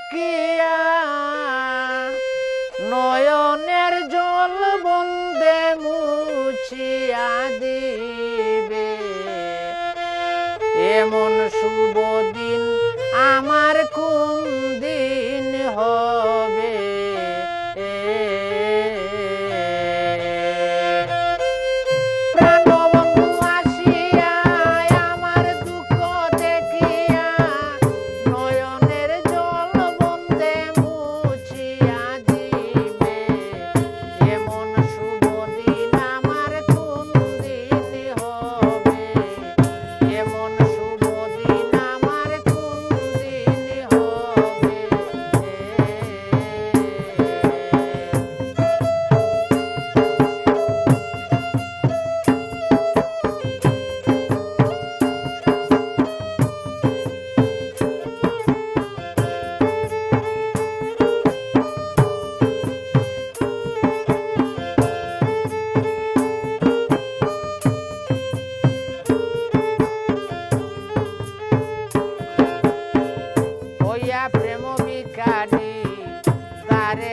দেখিয়া নয়নের জল বন্দে মুছিয়া দিবে। এমন শুভ লইয়া প্রেম বিকানি তারে